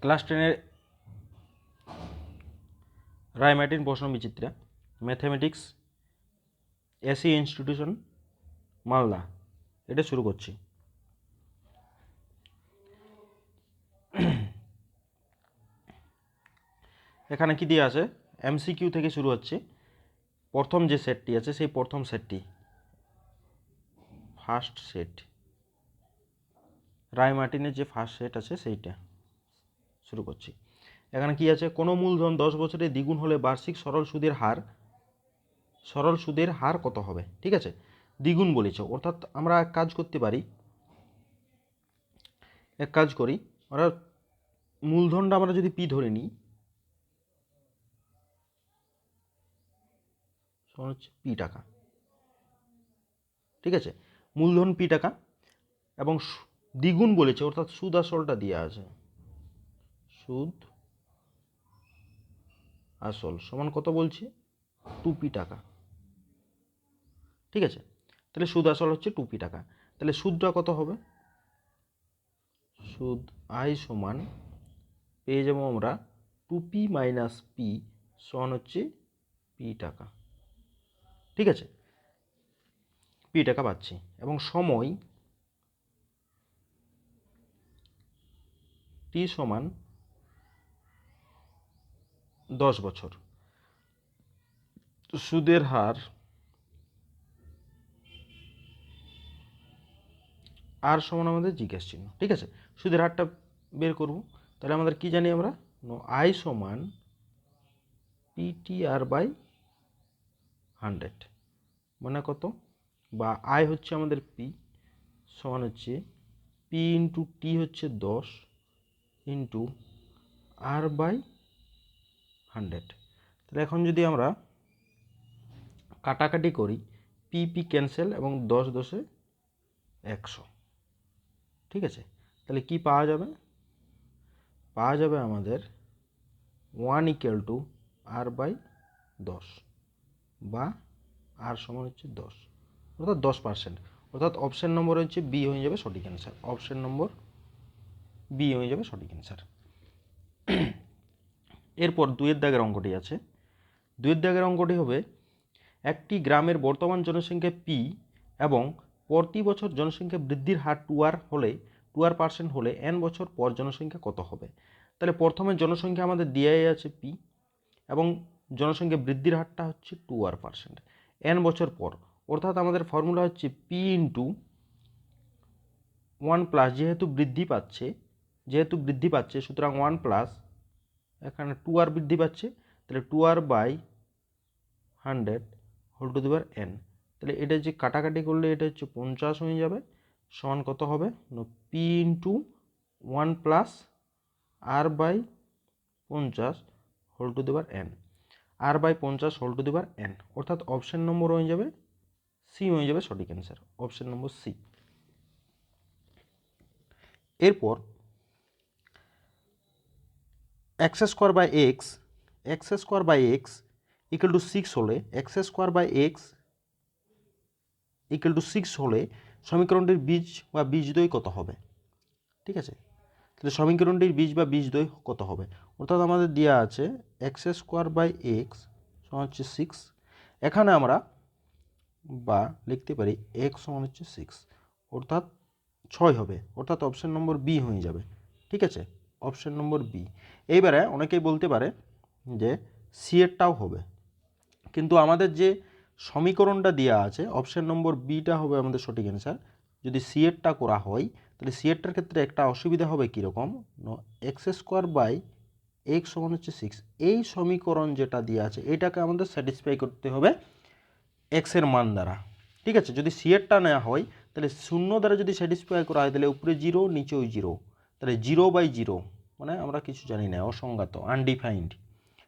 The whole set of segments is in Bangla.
ক্লাস টেনের রায়মার্টিন প্রশ্ন বিচিত্রা। Mathematics, AC institution, Malda. এটা শুরু করছি। এখানে কি দিয়ে আছে? এমসিকিউ থেকে শুরু হচ্ছে। প্রথম যে সেটটি আছে, সেই প্রথম সেটটি। First set. রায় মার্টিনের যে ফার্স্ট সেট আছে, সেইটা। শুরু করছি। এখানে কি আছে? কোনো মূলধন দশ বছরে দ্বিগুণ হলে বার্ষিক সরল সুদের হার, সরল সুদের হার কত হবে? ঠিক আছে? দ্বিগুণ বলেছে। অর্থাৎ আমরা এক কাজ করতে পারি। এক কাজ করি। আমরা মূলধনটা আমরা যদি পি ধরে নিই হচ্ছে পি টাকা। ঠিক আছে? মূলধন পি টাকা। এবং দ্বিগুণ বলেছে। অর্থাৎ সুদ আসলটা দেওয়া আছে। সুদ। আসল সমান কত বলছি? টুপি টাকা। ঠিক আছে? তাহলে সুদ আসল হচ্ছে টুপি টাকা। তাহলে সুদটা কত হবে? সুদ আই সমান পেয়ে যাব আমরা টুপি মাইনাস পি সমান হচ্ছে পি টাকা। ঠিক আছে? পি টাকা পাচ্ছি। এবং সময় টি সমান দশ বছর। সুদের হার আর সমান আমাদের জিজ্ঞেস চিহ্ন, ঠিক আছে? সুদের হারটা বের করব। তাহলে আমাদের কি জানি আমরা? আই সমান পিটিআর বাই হান্ড্রেড। মানে কত? বা আই হচ্ছে আমাদের পি, সমান হচ্ছে পি ইন্টু টি হচ্ছে দশ ইন্টু আর বাই হান্ড্রেড। তাহলে এখন যদি আমরা কাটাকাটি করি পি পি ক্যান্সেল এবং দশ দশে একশো। ঠিক আছে? তাহলে কি পাওয়া যাবে? পাওয়া যাবে আমাদের one equal to R by দশ বা আর সমান হচ্ছে দশ। অর্থাৎ দশ পার্সেন্ট অর্থাৎ অপশন নম্বর হচ্ছে বি হয়ে যাবে সঠিক অ্যান্সার অপশন নম্বর বি হয়ে যাবে সঠিক অ্যান্সার এরপর দুয়ের দাগের অঙ্কটি আছে। দুয়ের দাগের অঙ্কটি হবে, একটি গ্রামের বর্তমান জনসংখ্যা পি এবং প্রতি বছর জনসংখ্যা বৃদ্ধির হার টু আর হলে, টু আর পার্সেন্ট হলে এন বছর পর জনসংখ্যা কত হবে? তাহলে প্রথমে জনসংখ্যা আমাদের দেওয়াই আছে পি এবং জনসংখ্যা বৃদ্ধির হারটা হচ্ছে টু আর পার্সেন্ট। এন বছর পর, অর্থাৎ আমাদের ফর্মুলা হচ্ছে পি ইন্টু ওয়ান প্লাস, যেহেতু বৃদ্ধি পাচ্ছে, যেহেতু বৃদ্ধি পাচ্ছে, সুতরাং ওয়ান প্লাস এখানে টু আর বৃদ্ধি পাচ্ছে, তাহলে two R by hundred whole two দিবার এন তাহলে এটা যে কাটাকাটি করলে এটা হচ্ছে পঞ্চাশ হয়ে যাবে, সমান কত হবে? P into one plus R by পঞ্চাশ হোল টু দিবার এন আর বাই পঞ্চাশ হোল টু দিবার এন অর্থাৎ অপশান নম্বর হয়ে যাবে সি হয়ে যাবে সঠিক অ্যান্সার অপশান নম্বর সি এরপর X square by X X square by X equal to six হলে X square by X equal to six হলে সমীকরণটির বীজ বা বীজদ্বয় কত হবে? ঠিক আছে? তাহলে সমীকরণটির বীজ বা বীজদ্বয় কত হবে? অর্থাৎ আমাদের দেওয়া আছে এক্স স্কোয়ার বাই এক্স সমান হচ্ছে সিক্স এখানে আমরা বা লিখতে পারি এক্স সমান হচ্ছে সিক্স অর্থাৎ ছয় হবে। অর্থাৎ অপশন নম্বর বি হয়ে যাবে। ঠিক আছে? অপশন নম্বর বি। এইবারে অনেকেই বলতে পারে যে সি এরটাও হবে। কিন্তু আমাদের যে সমীকরণটা দেওয়া আছে, অপশান নম্বর বিটা হবে আমাদের সঠিক অ্যান্সার যদি সি এরটা করা হয়, তাহলে সি এরটার ক্ষেত্রে একটা অসুবিধা হবে কীরকম? এক্স স্কোয়ার বাই এক্স সমান হচ্ছে সিক্স এই সমীকরণ যেটা দেওয়া আছে, এটাকে আমাদের স্যাটিসফাই করতে হবে এক্সের মান দ্বারা। ঠিক আছে? যদি সি এরটা নেওয়া হয়, তাহলে শূন্য দ্বারা যদি স্যাটিসফাই করা হয়, তাহলে উপরে জিরো নিচেও জিরো তাহলে জিরো বাই জিরো মানে আমরা কিছু জানি না অসংজ্ঞাত আনডিফাইন্ড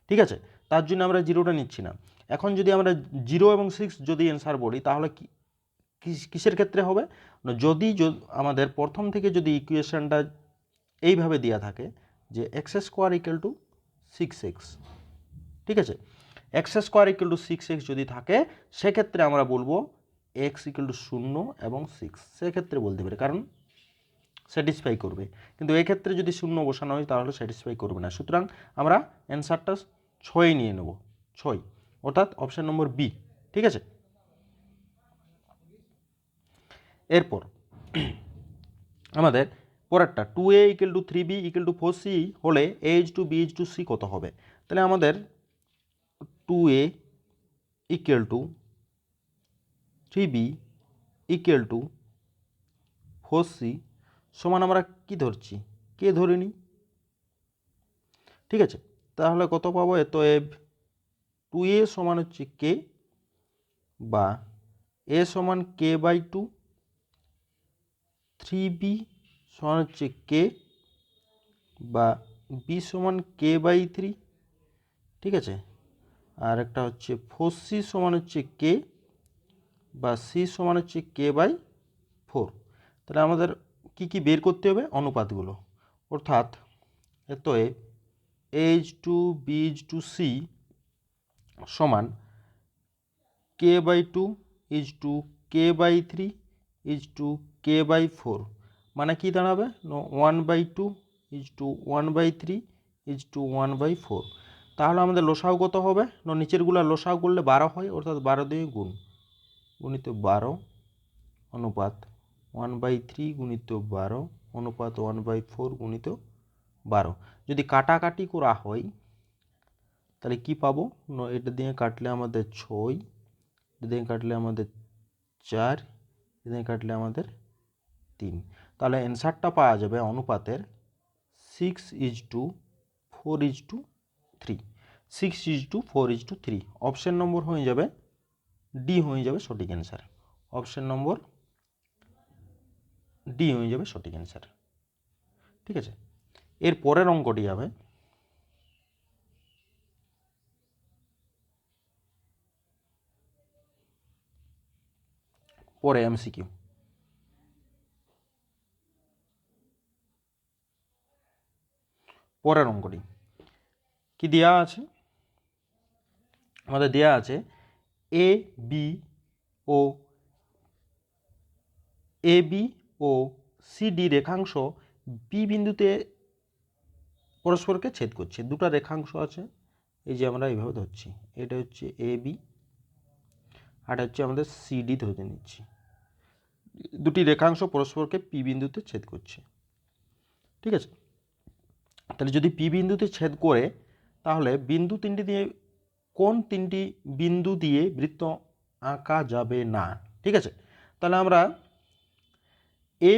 ঠিক আছে? তার জন্য আমরা জিরোটা নিচ্ছি না। এখন যদি আমরা জিরো এবং সিক্স যদি অ্যান্সার বলি, তাহলে কি, কিস- কিসের ক্ষেত্রে হবে? যদি আমাদের প্রথম থেকে যদি ইকুয়েশনটা এইভাবে দেওয়া থাকে যে X square equal to six X ঠিক আছে? X square equal to six X যদি থাকে, সেক্ষেত্রে আমরা বলব এক্স ইকুয়াল টু শূন্য এবং সিক্স সেক্ষেত্রে বলতে পারি। কারণ স্যাটিসফাই করবে। কিন্তু এক্ষেত্রে যদি শূন্য বসানো হয়, তাহলে স্যাটিসফাই করবে না। সুতরাং আমরা অ্যান্সারটা ছয় নিয়ে নেব। ছয়। অর্থাৎ অপশান নম্বর বি। ঠিক আছে? এরপর আমাদের পরেরটা two A equal to three B equal to four C হলে H to B H to C কত হবে? তাহলে আমাদের two A equal to three B equal to four C সমান আমরা কি ধরছি? কে ধরে নিই ঠিক আছে, তাহলে কত পাবো? এত এব টু এ সমান হচ্ছে কে বা এ সমান K by two three B সমান হচ্ছে কে বা বি সমান কে বাই থ্রি ঠিক আছে? আর একটা হচ্ছে ফোর সি সমান হচ্ছে কে বা সি সমান হচ্ছে কে বাই ফোর তাহলে আমাদের কি কি বের করতে হবে? অনুপাতগুলো। অর্থাৎ এতএ H to B is to C সমান K by two is to K by three is to K by four মানে কি দাঁড়াবে? One by two is to one by three is to one by four তাহলে আমাদের লসাও কত হবে? না নিচেরগুলো লোসাও করলে বারো হয়, অর্থাৎ বারো দিয়ে গুণ। গুণিত বারো, অনুপাত ওয়ান বাই থ্রি গুণিত বারো, অনুপাত ওয়ান বাই ফোর গুণিত বারো। যদি কাটাকাটি করা হয়, তাহলে কি পাবো? এটা দিয়ে কাটলে আমাদের ছয়, এটা দিয়ে কাটলে আমাদের চার, এটা দিয়ে কাটলে আমাদের তিন। তাহলে অ্যান্সারটা পাওয়া যাবে অনুপাতের six is to four is to three six is to four is to three option নম্বর হয়ে যাবে ডি হয়ে যাবে সঠিক অ্যান্সার। অপশান নম্বর ডি হয়ে যাবে সঠিক অ্যান্সার ঠিক আছে? এর পরের অঙ্কটি হবে, পরে এমসিকিউ পরের অঙ্কটি, কি দেওয়া আছে? আমাদের দেওয়া আছে A B O A B O CD রেখাংশ বি বিন্দুতে পরস্পরকে ছেদ করছে। দুটো রেখাংশ আছে। এই যে আমরা এইভাবে ধরছি। এটা হচ্ছে এ বি আর হচ্ছে আমাদের সিডি ধরে নিচ্ছি। দুটি রেখাংশ পরস্পরকে পি বিন্দুতে ছেদ করছে। ঠিক আছে? তাহলে যদি পি বিন্দুতে ছেদ করে, তাহলে বিন্দু তিনটি দিয়ে, কোন তিনটি বিন্দু দিয়ে বৃত্ত আঁকা যাবে না? ঠিক আছে? তাহলে আমরা এ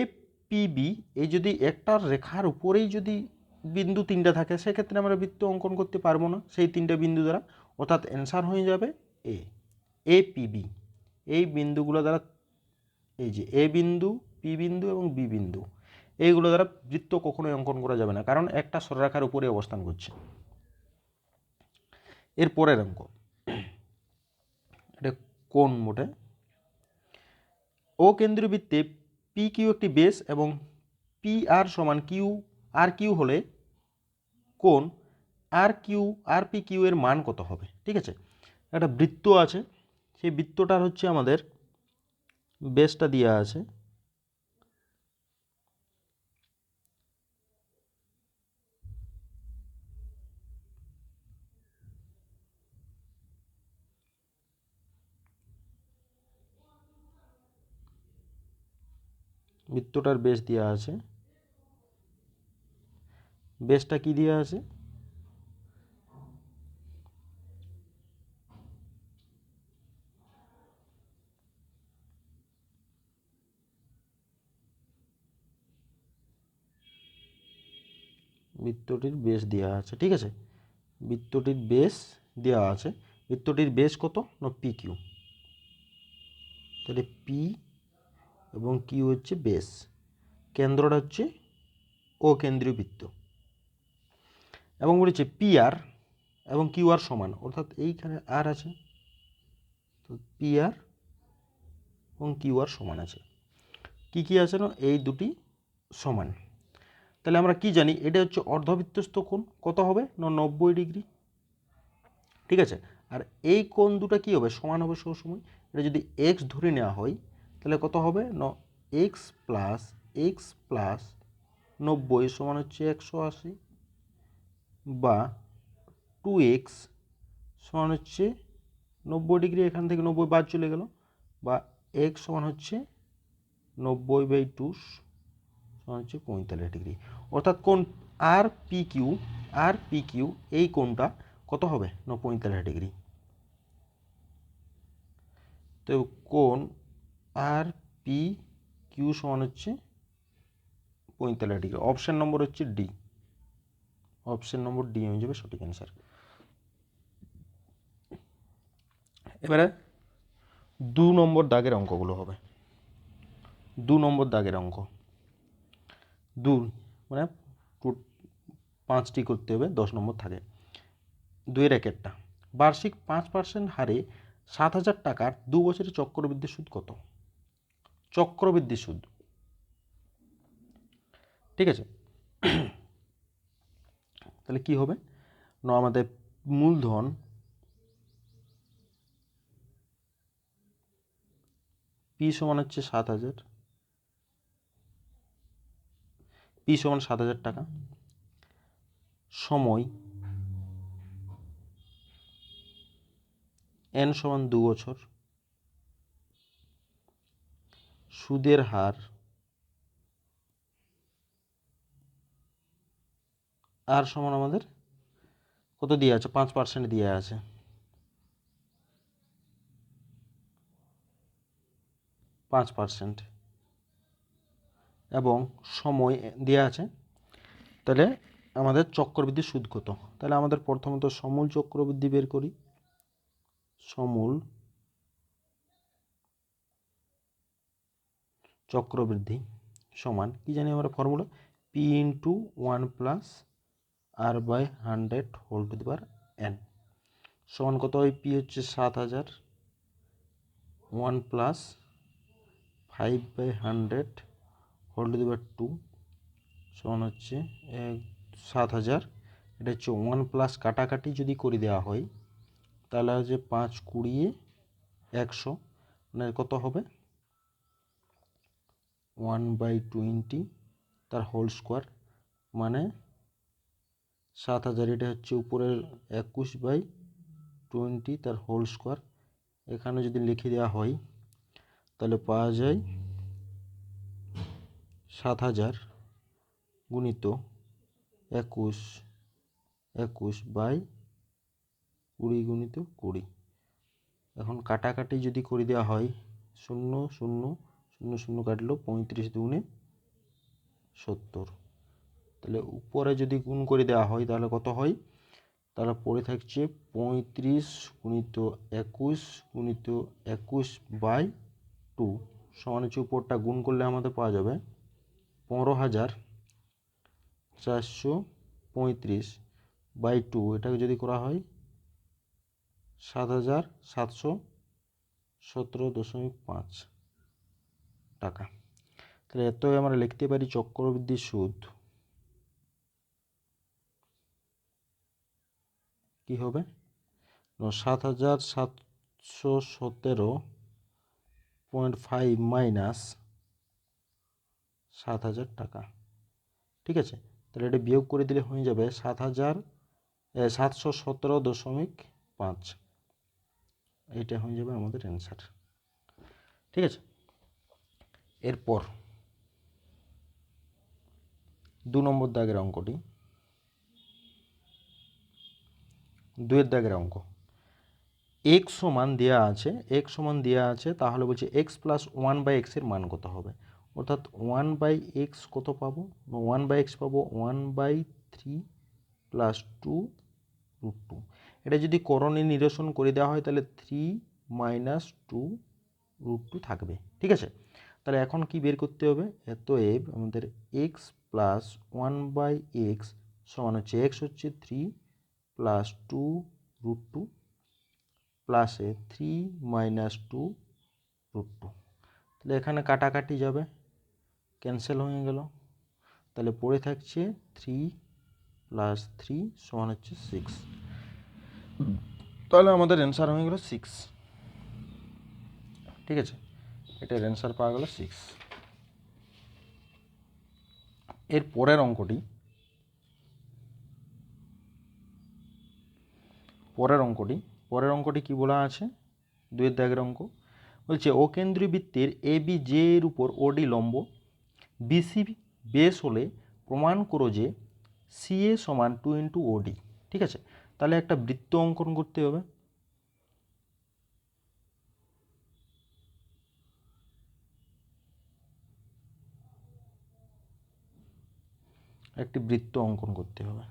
পিবি এই যদি একটা রেখার উপরেই যদি বিন্দু তিনটা থাকে, সেক্ষেত্রে আমরা বৃত্ত অঙ্কন করতে পারব না। সেই তিনটে বিন্দু দ্বারা অর্থাৎ অ্যান্সার হয়ে যাবে এ এ পিবি এই বিন্দুগুলো দ্বারা এই যে এ বিন্দু পি বিন্দু এবং বি বিন্দু, এইগুলো দ্বারা বৃত্ত কখনোই অঙ্কন করা যাবে না, কারণ একটা সরলরেখার উপরে অবস্থান করছে। এর পরের অঙ্ক। এটা কোন মোটে। ও কেন্দ্রীয় বৃত্তে পি কিউ একটি বেস এবং পি আর সমান কিউ আর কিউ হলে কোন R Q R P Q এর মান কত হবে? ঠিক আছে? একটা বৃত্ত আছে, সেই বৃত্তটার হচ্ছে আমাদের বেসটা দেওয়া আছে। বৃত্তটার বেশ দেওয়া আছে। বেসটা কি দেওয়া আছে? বৃত্তটির বেস দেওয়া আছে, ঠিক আছে? বৃত্তটির বেস দেওয়া আছে। বৃত্তটির বেস কত? না পি কিউ তাহলে পি এবং কিউ হচ্ছে? বেস কেন্দ্রটা হচ্ছে ও কেন্দ্রীয় বৃত্ত। এবং বলেছে পি আর এবং কিউ আর সমান। অর্থাৎ এইখানে আর আছে। তো পি আর এবং কিউ আর সমান আছে। কি কি আছে না? এই দুটি সমান। তাহলে আমরা কি জানি? এটা হচ্ছে অর্ধবৃত্তস্থ কোণ। কত হবে? না, নব্বই ডিগ্রি। ঠিক আছে? আর এই কোণ দুটো কি হবে? সমান হবে সবসময়। এটা যদি এক্স ধরে নেওয়া হয় তাহলে কত হবে? ন এক্স প্লাস এক্স প্লাস নব্বই সমান হচ্ছে একশো আশি বা টু এক্স সমান হচ্ছে নব্বই ডিগ্রি, এখান থেকে নব্বই বাদ চলে গেল বা এক্স সমান হচ্ছে নব্বই বাই টু সমান হচ্ছে পঁয়তাল্লিশ ডিগ্রি। অর্থাৎ কোন R P Q R P Q এই কোণটা কত হবে? ন, পঁয়তাল্লিশ ডিগ্রি। তো কোণ আর পি কিউ সমান হচ্ছে পঁয়তাল্লিশ ডিগ্রি। অপশান নম্বর হচ্ছে ডি অপশান নম্বর ডি হয়ে যাবে সঠিক অ্যান্সার এবারে দু নম্বর দাগের অঙ্কগুলো হবে। দু নম্বর দাগের অঙ্ক। দু মানে পাঁচটি করতে হবে, দশ নম্বর থাকে। দুই র্যাকেটটা বার্ষিক পাঁচ পার্সেন্ট হারে সাত হাজার টাকার দু বছরের চক্রবৃদ্ধি সুদ কত? চক্রবৃদ্ধি সুদ ঠিক আছে? তাহলে কি হবে? না আমাদের মূলধন পি সমান হচ্ছে সাত হাজার। পি সমান সাত হাজার টাকা। সময় এন সমান দু বছর। সুদের হার আর সমান আমাদের কত দিয়ে আছে? পাঁচ পার্সেন্ট দিয়ে আছে। পাঁচ পার্সেন্ট এবং সময় দেওয়া আছে। তাহলে আমাদের চক্রবৃদ্ধি সুদ কত? তাহলে আমাদের প্রথমত সমূল চক্রবৃদ্ধি বের করি। সমূল চক্রবৃদ্ধি সমান, কি জানি আমরা formula P into one plus r by hundred whole to the power n সমান কত হয়? পি হচ্ছে সাত হাজার। One plus five by hundred whole to the power two সমান হচ্ছে এক, সাত হাজার। এটা হচ্ছে ওয়ান প্লাস কাটাকাটি যদি করে দেওয়া হয়, তাহলে হচ্ছে পাঁচ কুড়িয়ে একশো। মানে কত হবে? ওয়ান বাই টোয়েন্টি, তার হোল স্কোয়ার মানে সাত হাজার, এটা হচ্ছে উপরের একুশ বাই টোয়েন্টি, তার হোল স্কোয়ার। এখানে যদি লিখে দেওয়া হয়, তাহলে পাওয়া যায় সাত হাজার গুণিত একুশ একুশ বাই কুড়ি গুণিত কুড়ি। এখন কাটাকাটি যদি করে দেওয়া হয়, শূন্য শূন্য শূন্য শূন্য কাটলো পঁয়ত্রিশ দুগুণে সত্তর। তাহলে উপরে যদি গুণ করে দেওয়া হয় তাহলে কত হয়? তাহলে পড়ে থাকছে পঁয়ত্রিশ গুণিত একুশ গুণিত একুশ বাই টু। সমান হচ্ছে উপরটা গুণ করলে আমাদের পাওয়া যাবে পনেরো হাজার চারশো পঁয়ত্রিশ বাই টু। এটাকে যদি করা হয় সাত হাজার সাতশো সতেরো দশমিক পাঁচ। টাকা। তাহলে এতই আমরা লিখতে পারি চক্রবৃদ্ধি সুদ। কি হবে? সাত হাজার সাতশো সতেরো পয়েন্ট ফাইভ মাইনাস সাত হাজার টাকা। ঠিক আছে? তাহলে এটা বিয়োগ করে দিলে হয়ে যাবে সাত হাজার সাতশো সতেরো দশমিক পাঁচ। এটা হয়ে যাবে আমাদের অ্যান্সার ঠিক আছে? এরপর দু নম্বর দাগের অঙ্কটি। দুয়ের দাগের অঙ্ক। এক্স সমান দেওয়া আছে এক্স সমান দেওয়া আছে, তাহলে বলছে এক্স প্লাস ওয়ান বাই এক্সের মান কত হবে? অর্থাৎ ওয়ান বাই এক্স কত পাবো? ওয়ান বাই এক্স পাবো one by three plus two root two এটা যদি করণে নিরসন করে দেওয়া হয়, তাহলে three minus two root two থাকবে। ঠিক আছে? তাহলে এখন কি বের করতে হবে? এত এব আমাদের x plus one by x সমান হচ্ছে এক্স হচ্ছে three plus two root two প্লাসে three minus two root two তাহলে এখানে কাটাকাটি যাবে ক্যান্সেল হয়ে গেল। তাহলে পড়ে থাকছে থ্রি প্লাস থ্রি সমান হচ্ছে সিক্স তাহলে আমাদের অ্যান্সার হয়ে গেল সিক্স ঠিক আছে? এটার অ্যান্সার পাওয়া গেল সিক্স এর পরের অঙ্কটি পরের অঙ্কটি পরের অঙ্কটি কি বলা আছে? দুয়ের দাগের অঙ্ক। বলছে অকেন্দ্রীয় বৃত্তের এ বি জে এর উপর ওডি লম্ব বিসি বেস হলে প্রমাণ করো যে সি এ সমান টু ইন্টু ওডি ঠিক আছে? তাহলে একটা বৃত্ত অঙ্কন করতে হবে। একটি বৃত্ত অঙ্কন করতে হবে।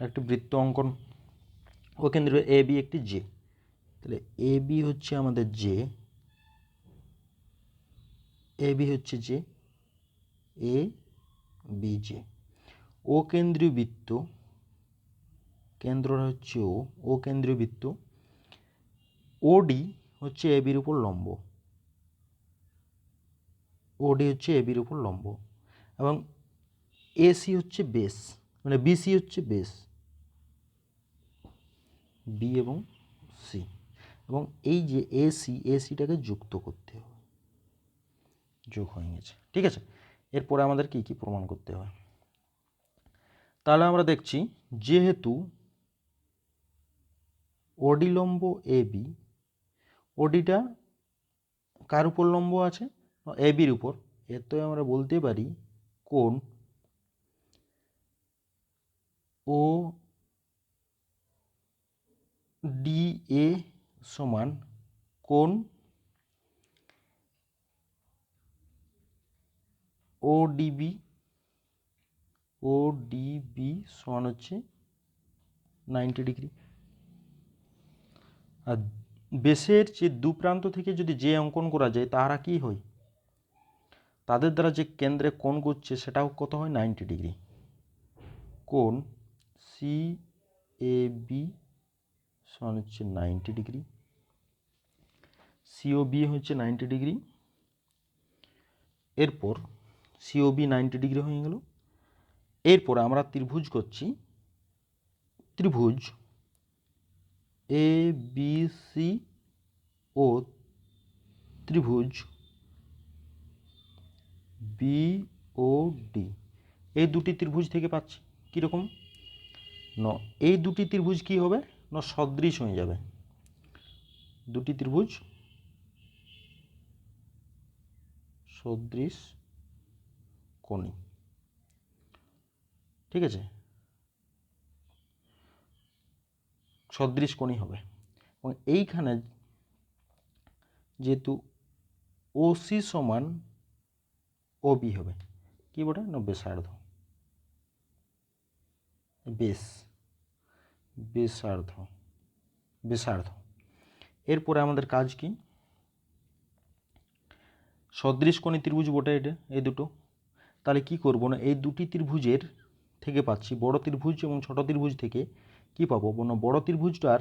একটি বৃত্ত অঙ্কন ও কেন্দ্র এ, বি, একটি জে। তাহলে এ, বি হচ্ছে আমাদের জে, এ, বি হচ্ছে J, A, B, J. O কেন্দ্রীয় বৃত্ত কেন্দ্রটা হচ্ছে ও ও কেন্দ্রীয় বৃত্ত। ওডি হচ্ছে এ বির উপর লম্ব। ওডি হচ্ছে এ বির উপর লম্ব। এবং এসি হচ্ছে বেস মানে বিসি হচ্ছে বেস। বি এবং সি। এবং এই যে এসি, এসিটাকে যুক্ত করতে হবে। যোগ হয়ে গেছে। ঠিক আছে? এরপরে আমাদের কি কি প্রমাণ করতে হয়? তাহলে আমরা দেখছি, যেহেতু ওডি লম্ব এ বি। ওডিটা কার উপর লম্ব আছে? এ বির উপর। এত আমরা বলতে পারি কোন ও ডি এ সমান কোন ও ডিবি ও ডিবি সমান হচ্ছে নাইনটি ডিগ্রি। বেসের যে দু প্রান্ত থেকে যদি যে অঙ্কন করা যায়, তাহারা কি হয়? তাদের দ্বারা যে কেন্দ্রে কোণ করছে সেটাও কত হয়? Ninety degree. কোণ সি এ বি সমান হচ্ছে ninety degree. C O B হচ্ছে নাইনটি ডিগ্রি। এরপর C O B ninety degree হয়ে গেল। এরপর আমরা ত্রিভুজ করছি। ত্রিভুজ এ বি সি ও ত্রিভুজ। বি ও ডি এই দুটি ত্রিভুজ থেকে পাচ্ছি, কীরকম? ন, এই দুটি ত্রিভুজ কি হবে? না, সদৃশ হয়ে যাবে। দুটি ত্রিভুজ। সদৃশ কোণী। ঠিক আছে? সদৃশ কোণী হবে। এবং এইখানে যেহেতু ওসি সমান ও বি হবে, কি বটে? না বেসার্ধ বেশ বেসার্ধ বেসার্ধ এরপরে আমাদের কাজ কি? সদৃশ কোণী ত্রিভুজ বটে এটা, এই দুটো। তাহলে কি করব না? এই দুটি ত্রিভুজের থেকে পাচ্ছি, বড় ত্রিভুজ এবং ছোট ত্রিভুজ থেকে কি পাবো? না বড় ত্রিভুজটার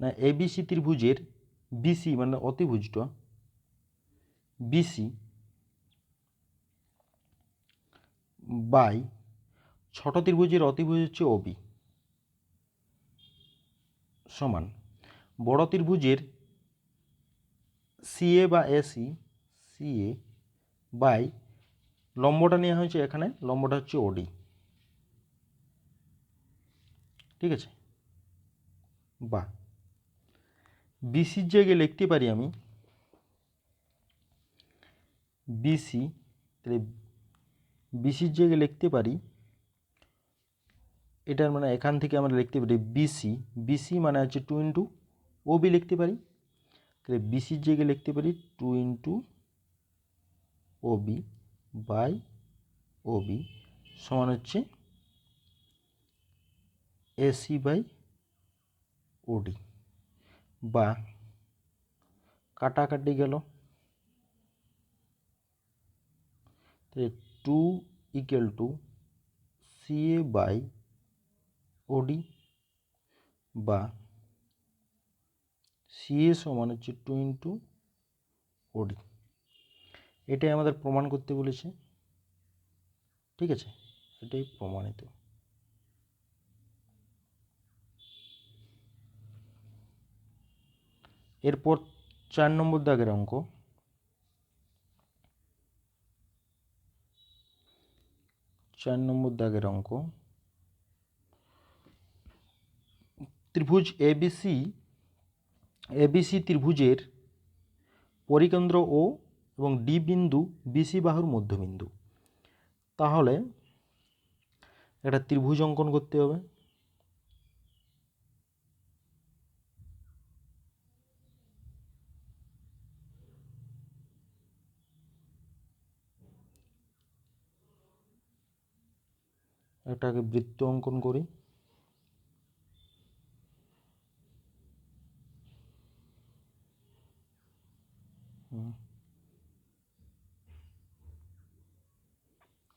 না এবিসি ত্রিভুজের বিসি মানে অতিভুজটা? বিসি বাই ছোট ত্রিভুজের অতিভুজ হচ্ছে ওবি সমান। বড় ত্রিভুজের সিএ বা এসি সিএ বাই লম্বটা নেওয়া হয়েছে এখানে, লম্বটা হচ্ছে ওডি ঠিক আছে? বা বিসির জায়গায় লিখতে পারি আমি বিসি তাহলে বিসির জায়গায় লিখতে পারি, এটার মানে এখান থেকে আমরা লিখতে পারি বিসি বিসি মানে হচ্ছে টু ইন্টু ও বি লিখতে পারি, তাহলে বিসির জায়গায় লিখতে পারি two into O B by O B সমান হচ্ছে A C by O D বা কাটাকাটি গেল। Two equal to C A by O D বা সিএ সমান হচ্ছে টু ইন্টু ওডি এটাই আমাদের প্রমাণ করতে বলেছে। ঠিক আছে? এটাই প্রমাণিত। এরপর চার নম্বর দাগের অঙ্ক। চার নম্বর দাগের অঙ্ক। ত্রিভুজ এবিসি এবিসি ত্রিভুজের পরিকেন্দ্র ও এবং ডি বিন্দু বিসি বাহুর মধ্যবিন্দু। তাহলে একটা ত্রিভুজ অঙ্কন করতে হবে। এটাকে বৃত্ত অঙ্কন করি।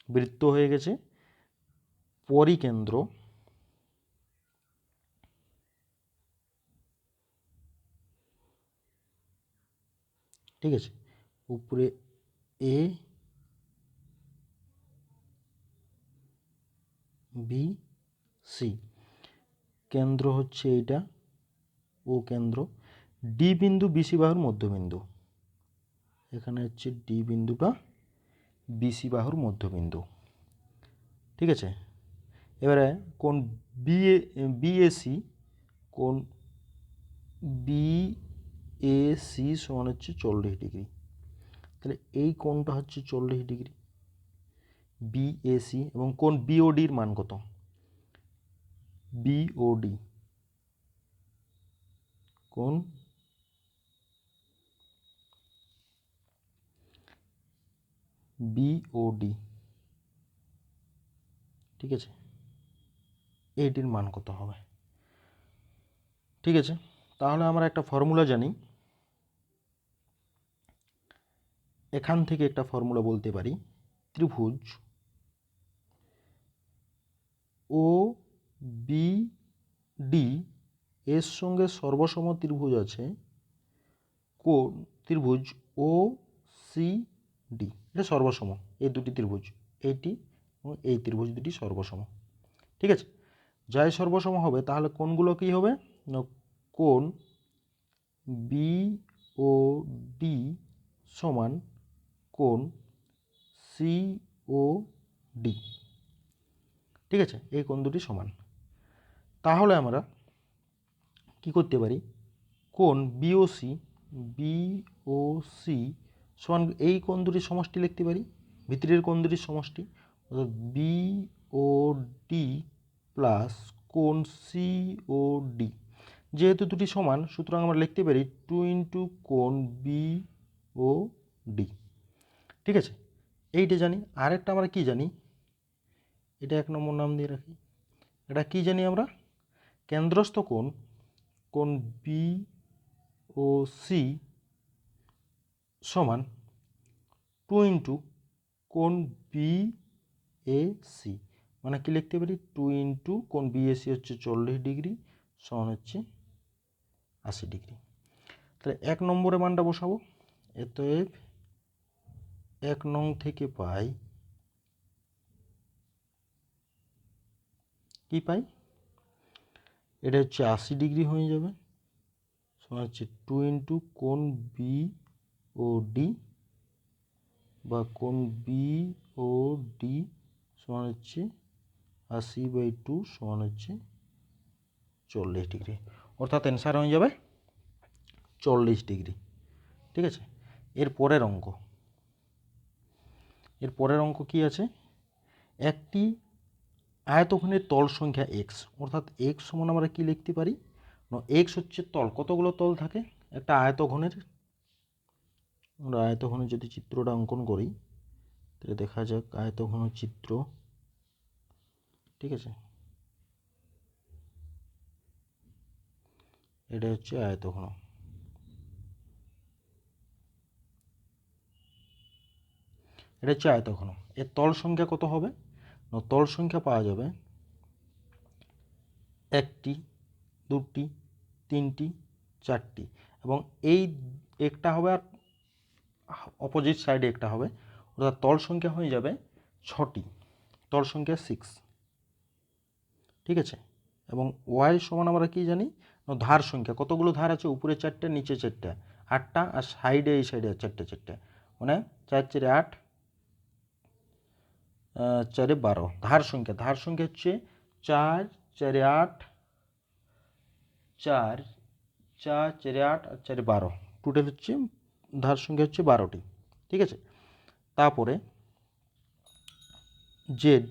বৃত্ত হয়ে গেছে। পরিকেন্দ্র। ঠিক আছে? উপরে এ বি, সি। কেন্দ্র হচ্ছে এইটা, ও কেন্দ্র। ডি বিন্দু বিসি বাহুর মধ্যবিন্দু। এখানে হচ্ছে ডি বিন্দুটা বিসি বাহুর মধ্যবিন্দু। ঠিক আছে? এবারে কোন বিএ বিএসি কোন বিএসি সমান হচ্ছে চল্লিশ ডিগ্রি। তাহলে এই কোণটা হচ্ছে চল্লিশ ডিগ্রি। বিএসি এবং কোন বিওডির মান কত? বিওডি কোন? বিওডি ঠিক আছে? এইটির মান কত হবে? ঠিক আছে? তাহলে আমরা একটা ফর্মুলা জানি। এখান থেকে একটা ফর্মুলা বলতে পারি। ত্রিভুজ ও বি ডি এর সঙ্গে সর্বসম ত্রিভুজ আছে কোন ত্রিভুজ ও সি ডি এটা সর্বসম, এই দুটি ত্রিভুজ এইটি এবং এই ত্রিভুজ দুটি সর্বসম। ঠিক আছে? যাই সর্বসম হবে, তাহলে কোনগুলো কী হবে? না কোন বি ও ডি সমান কোন সি ও ডি ঠিক আছে? এই কোণ দুটি সমান। তাহলে আমরা কি করতে পারি? কোন বিওসি বিওসি সমান এই কোণ দুটির সমষ্টি লিখতে পারি? ভিতরের কোণ দুটির সমষ্টি। অর্থাৎ বি ও ডি প্লাস কোণ সি ও ডি যেহেতু দুটি সমান, সুতরাং আমরা লিখতে পারি টু ইন্টু কোণ বি ও ডি ঠিক আছে? এইটা জানি। আরেকটা আমরা কি জানি? এটা এক নম্বর নাম দিয়ে রাখি। এটা কি জানি আমরা? কেন্দ্রস্থ কোণ কোণ বি ও সি সমান টু ইন্টু কোণ বি এ সি মানে কি লিখতে পারি? টু ইন্টু কোণ বি এ সি হচ্ছে চল্লিশ ডিগ্রি, সমান হচ্ছে আশি ডিগ্রি। তাহলে এক নম্বরে মানটা বসাবো। এতএব এক নং থেকে পাই কি পাই? এটা হচ্ছে আশি ডিগ্রি হয়ে যাবে। সমান হচ্ছে টু ইন্টু কোন বি ও ডি বা কোন বি ও ডি সমান হচ্ছে আশি বাই টু সমান হচ্ছে চল্লিশ ডিগ্রি। অর্থাৎ অ্যান্সার হয়ে যাবে চল্লিশ ডিগ্রি। ঠিক আছে? এর পরের অঙ্ক। এর পরের অঙ্ক কি আছে? একটি আয়তঘনের তল সংখ্যা এক্স অর্থাৎ এক্স সমান আমরা কি লিখতে পারি? এক্স হচ্ছে তল। কতগুলো তল থাকে? একটা আয়তঘনের আমরা আয়তঘনের যদি চিত্রটা অঙ্কন করি, তাহলে দেখা যাক আয়তঘন চিত্র, ঠিক আছে? এটা হচ্ছে আয়তঘন এটা হচ্ছে আয়তঘন এর তল সংখ্যা কত হবে? না তল সংখ্যা পাওয়া যাবে একটি, দুটি, তিনটি, চারটি এবং এই একটা হবে আর অপোজিট সাইডে একটা হবে। অর্থাৎ তল সংখ্যা হয়ে যাবে ছটি, তল সংখ্যা সিক্স ঠিক আছে? এবং ওয়াই সমান আমরা কি জানি? ধার সংখ্যা। কতগুলো ধার আছে? উপরে চারটে, নিচে চারটে। আটটা আর সাইডে এই সাইডে চারটে চারটে। মানে চার, চারে আট চারে বারো। ধার সংখ্যা ধার সংখ্যা হচ্ছে চার, চারে আট, চার চার, চারে আট আর চারে বারো। টোটাল হচ্ছে, ধার সংখ্যা হচ্ছে বারোটি। ঠিক আছে? তারপরে জেড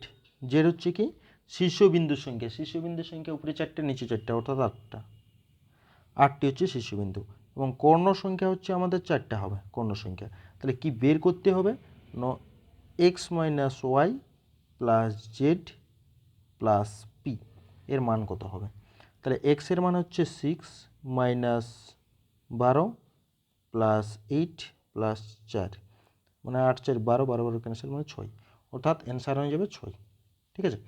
জেড হচ্ছে কি? শীর্ষবিন্দুর সংখ্যা। শীর্ষবিন্দুর সংখ্যা উপরে চারটে, নিচে চারটে, অর্থাৎ আটটা। আটটি হচ্ছে শীর্ষবিন্দু। এবং কর্ণ সংখ্যা হচ্ছে আমাদের চারটে হবে, কর্ণ সংখ্যা। তাহলে কি বের করতে হবে? ন x minus y plus z plus P এর মান কত হবে? তাহলে এক্সের মান হচ্ছে সিক্স মাইনাস বারো প্লাস এইট প্লাস চার মানে আট, চার, বারো বারো বারো ক্যান্সেল মানে ছয়, অর্থাৎ অ্যান্সার হয়ে যাবে ছয়, ঠিক আছে?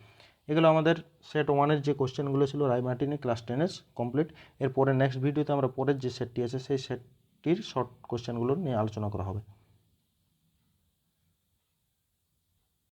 এগুলো আমাদের সেট ওয়ানের যে কোশ্চেনগুলো ছিল রায় মার্টিনে ক্লাস টেনের কমপ্লিট এরপরে নেক্সট ভিডিওতে আমরা পরের যে সেটটি আছে সেই সেটটির শর্ট কোশ্চেনগুলো নিয়ে আলোচনা করা হবে।